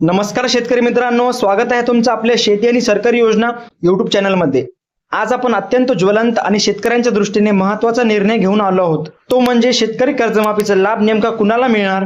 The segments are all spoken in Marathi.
नमस्कार शेतकरी मित्रांनो स्वागत आहे तुमचं आपल्या शेती आणि सरकारी योजना युट्यूब चॅनलमध्ये आज आपण अत्यंत ज्वलंत आणि शेतकऱ्यांच्या दृष्टीने महत्त्वाचा निर्णय घेऊन आलो आहोत. तो म्हणजे शेतकरी कर्जमाफीचा लाभ नेमका कुणाला मिळणार?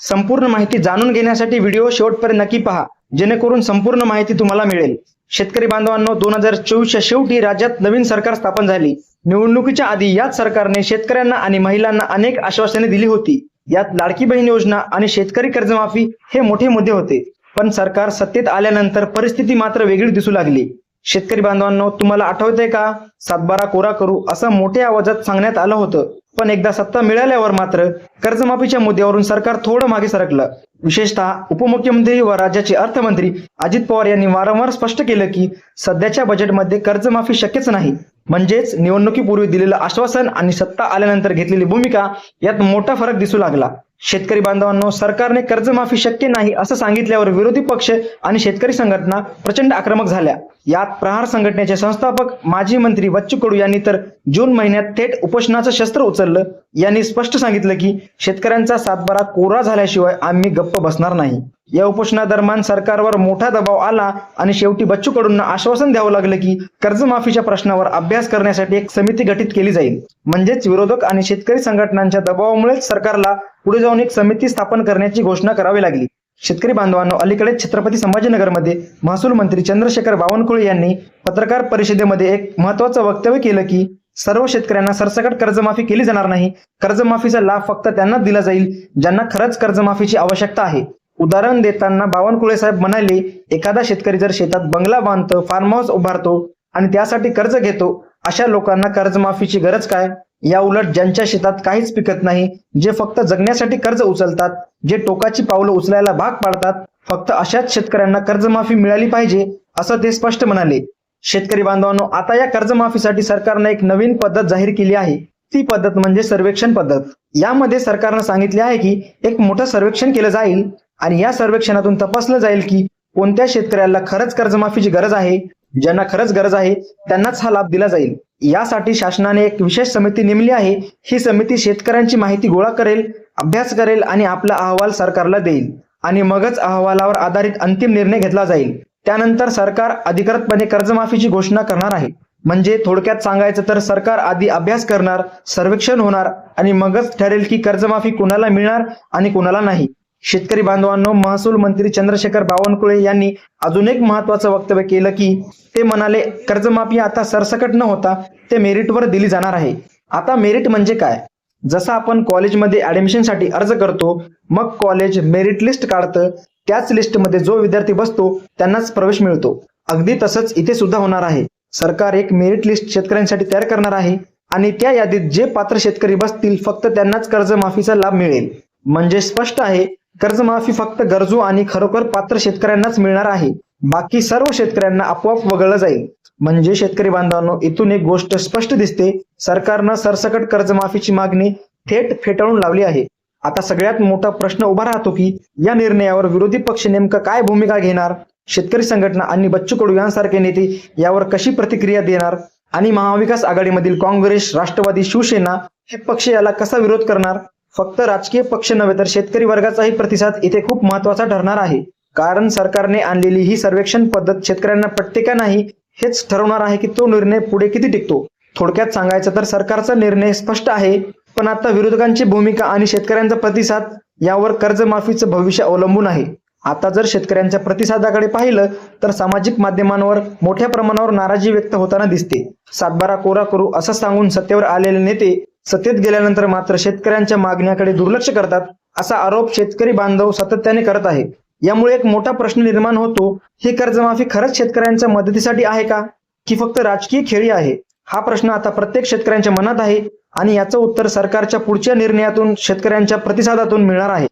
संपूर्ण माहिती जाणून घेण्यासाठी व्हिडिओ शेवटपर्यंत नक्की पहा जेणेकरून संपूर्ण माहिती तुम्हाला मिळेल. शेतकरी बांधवांनो दोन हजार चोवीसच्या शेवटी राज्यात नवीन सरकार स्थापन झाली. निवडणुकीच्या आधी याच सरकारने शेतकऱ्यांना आणि महिलांना अनेक आश्वासने दिली होती. यात लाडकी बहीण योजना आणि शेतकरी कर्जमाफी हे मोठे मुद्दे होते. पण सरकार सत्तेत आल्यानंतर परिस्थिती मात्र वेगळी दिसू लागली. शेतकरी बांधवांनो तुम्हाला आठवतंय का? सातबारा कोरा करू असं मोठ्या आवाजात सांगण्यात आलं होतं. पण एकदा सत्ता मिळाल्यावर मात्र कर्जमाफीच्या मुद्द्यावरून सरकार थोडं मागे सरकलं. विशेषतः उपमुख्यमंत्री व राज्याचे अर्थमंत्री अजित पवार यांनी वारंवार स्पष्ट केलं की सध्याच्या बजेटमध्ये कर्जमाफी शक्यच नाही. म्हणजेच निवडणुकीपूर्वी दिलेलं आश्वासन आणि सत्ता आल्यानंतर घेतलेली भूमिका यात मोठा फरक दिसू लागला. शेतकरी बांधवांनो सरकारने कर्जमाफी शक्य नाही असं सांगितल्यावर विरोधी पक्ष आणि शेतकरी संघटना प्रचंड आक्रमक झाल्या. यात प्रहार संघटनेचे संस्थापक माजी मंत्री बच्चू कडू यांनी तर जून महिन्यात थेट उपोषणाचं शस्त्र उचललं. यांनी स्पष्ट सांगितलं की शेतकऱ्यांचा सातबारा कोरा झाल्याशिवाय आम्ही गप्प बसणार नाही. या उपोषणादरम्यान सरकारवर मोठा दबाव आला आणि शेवटी बच्चू कडूंना आश्वासन द्यावं लागलं की कर्जमाफीच्या प्रश्नावर अभ्यास करण्यासाठी एक समिती गठीत केली जाईल. म्हणजेच विरोधक आणि शेतकरी संघटनांच्या दबावामुळेच सरकारला पुढे जाऊन एक समिती स्थापन करण्याची घोषणा करावी लागली. शेतकरी बांधवांनो अलीकडेच छत्रपती संभाजीनगरमध्ये महसूल मंत्री चंद्रशेखर बावनकुळे यांनी पत्रकार परिषदेमध्ये एक महत्वाचं वक्तव्य केलं की सर्व शेतकऱ्यांना सरसकट कर्जमाफी केली जाणार नाही. कर्जमाफीचा लाभ फक्त त्यांनाच दिला जाईल ज्यांना खरंच कर्जमाफीची आवश्यकता आहे. उदाहरण देताना बावनकुळे साहेब म्हणाले एखादा शेतकरी जर शेतात बंगला बांधतो फार्म हाऊस उभारतो आणि त्यासाठी कर्ज घेतो अशा लोकांना कर्जमाफीची गरज काय? या उलट ज्यांच्या शेतात काहीच पिकत नाही जे फक्त जगण्यासाठी कर्ज उचलतात जे टोकाची पावलं उचलायला भाग पाडतात फक्त अशाच शेतकऱ्यांना कर्जमाफी मिळाली पाहिजे असं ते स्पष्ट म्हणाले. शेतकरी बांधवांनो आता या कर्जमाफीसाठी सरकारने एक नवीन पद्धत जाहीर केली आहे. ती पद्धत म्हणजे सर्वेक्षण पद्धत. यामध्ये सरकारनं सांगितले आहे की एक मोठं सर्वेक्षण केलं जाईल. आणि या सर्वेक्षणातून तपासलं जाईल की कोणत्या शेतकऱ्याला खरंच कर्जमाफीची गरज आहे ज्यांना खरंच गरज आहे त्यांनाच हा लाभ दिला जाईल. यासाठी शासनाने एक विशेष समिती नेमली आहे. ही समिती शेतकऱ्यांची माहिती गोळा करेल अभ्यास करेल आणि आपला अहवाल सरकारला देईल. आणि मगच अहवालावर आधारित अंतिम निर्णय घेतला जाईल. त्यानंतर सरकार अधिकृतपणे कर्जमाफीची घोषणा करणार आहे. म्हणजे थोडक्यात सांगायचं तर सरकार आधी अभ्यास करणार सर्वेक्षण होणार आणि मगच ठरेल की कर्जमाफी कुणाला मिळणार आणि कुणाला नाही. शेतकरी बांधवांनो महसूल मंत्री चंद्रशेखर बावनकुळे यांनी अजून एक महत्वाचं वक्तव्य केलं की ते म्हणाले कर्जमाफी आता सरसकट न होता ते मेरिटवर दिली जाणार आहे. आता मेरिट म्हणजे काय? जसं आपण कॉलेजमध्ये ऍडमिशनसाठी अर्ज करतो मग कॉलेज मेरिट लिस्ट काढतं त्याच लिस्टमध्ये जो विद्यार्थी बसतो त्यांनाच प्रवेश मिळतो. अगदी तसंच इथे सुद्धा होणार आहे. सरकार एक मेरिट लिस्ट शेतकऱ्यांसाठी तयार करणार आहे आणि त्या यादीत जे पात्र शेतकरी बसतील फक्त त्यांनाच कर्जमाफीचा लाभ मिळेल. म्हणजे स्पष्ट आहे कर्जमाफी फक्त गरजू आणि खरोखर पात्र शेतकऱ्यांनाच मिळणार आहे. बाकी सर्व शेतकऱ्यांना आपोआप वगळलं जाईल. म्हणजे शेतकरी बांधवांनो इथून एक गोष्ट स्पष्ट दिसते. सरकारनं सरसकट कर्जमाफीची मागणी थेट फेटाळून लावली आहे. आता सगळ्यात मोठा प्रश्न उभा राहतो की या निर्णयावर विरोधी पक्ष नेमकं काय भूमिका घेणार? शेतकरी संघटना आणि बच्चू कडू यांसारखे नेते यावर कशी प्रतिक्रिया देणार? आणि महाविकास आघाडीमधील काँग्रेस राष्ट्रवादी शिवसेना हे पक्ष याला कसा विरोध करणार? फक्त राजकीय पक्ष नव्हे तर शेतकरी वर्गाचाही प्रतिसाद इथे खूप महत्त्वाचा ठरणार आहे. कारण सरकारने आणलेली ही सर्वेक्षण पद्धत शेतकऱ्यांना पटते का नाही हेच ठरवणार आहे की तो निर्णय पुढे किती टिकतो. थोडक्यात सांगायचं तर सरकारचा निर्णय स्पष्ट आहे पण आता विरोधकांची भूमिका आणि शेतकऱ्यांचा प्रतिसाद यावर कर्जमाफीचं भविष्य अवलंबून आहे. आता जर शेतकऱ्यांच्या प्रतिसादाकडे पाहिलं तर सामाजिक माध्यमांवर मोठ्या प्रमाणावर नाराजी व्यक्त होताना दिसते. सातबारा कोरा करू असं सांगून सत्तेवर आलेले नेते सत्तेत गेल्यानंतर मात्र शेतकऱ्यांच्या मागण्याकडे दुर्लक्ष करतात असा आरोप शेतकरी बांधव सातत्याने करत आहे. यामुळे एक मोठा प्रश्न निर्माण होतो ही कर्जमाफी खरंच शेतकऱ्यांच्या मदतीसाठी आहे का की फक्त राजकीय खेळी आहे? हा प्रश्न आता प्रत्येक शेतकऱ्यांच्या मनात आहे आणि याचं उत्तर सरकारच्या पुढच्या निर्णयातून शेतकऱ्यांच्या प्रतिसादातून मिळणार आहे.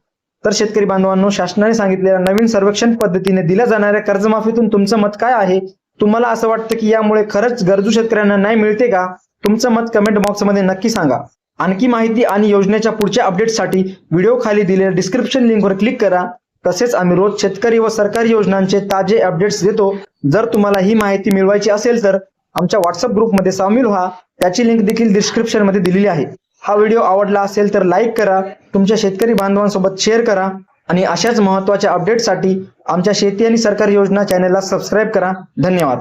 तर शेतकरी बांधवांनो शासनाने सांगितलेल्या नवीन सर्वेक्षण पद्धतीने दिल्या जाणाऱ्या कर्जमाफीतून तुमचं मत काय आहे? तुम्हाला असं वाटतं की यामुळे खरंच गरजू शेतकऱ्यांना न्याय मिळते का? तुमचं मत कमेंट बॉक्समध्ये नक्की सांगा. आणखी माहिती आणि योजनेच्या पुढच्या अपडेटसाठी व्हिडिओ खाली दिलेल्या डिस्क्रिप्शन लिंकवर क्लिक करा. तसेच आम्ही रोज शेतकरी व सरकारी योजनांचे ताजे अपडेट्स देतो. जर तुम्हाला ही माहिती मिळवायची असेल तर आमच्या व्हॉट्सअप ग्रुपमध्ये सामील व्हा. त्याची लिंक देखील डिस्क्रिप्शनमध्ये दिलेली आहे. हा व्हिडिओ आवडला असेल तर लाईक करा. तुमच्या शेतकरी बांधवांसोबत शेअर करा. आणि अशाच महत्त्वाच्या अपडेटसाठी आमच्या शेती आणि सरकारी योजना चॅनलला सबस्क्राईब करा. धन्यवाद.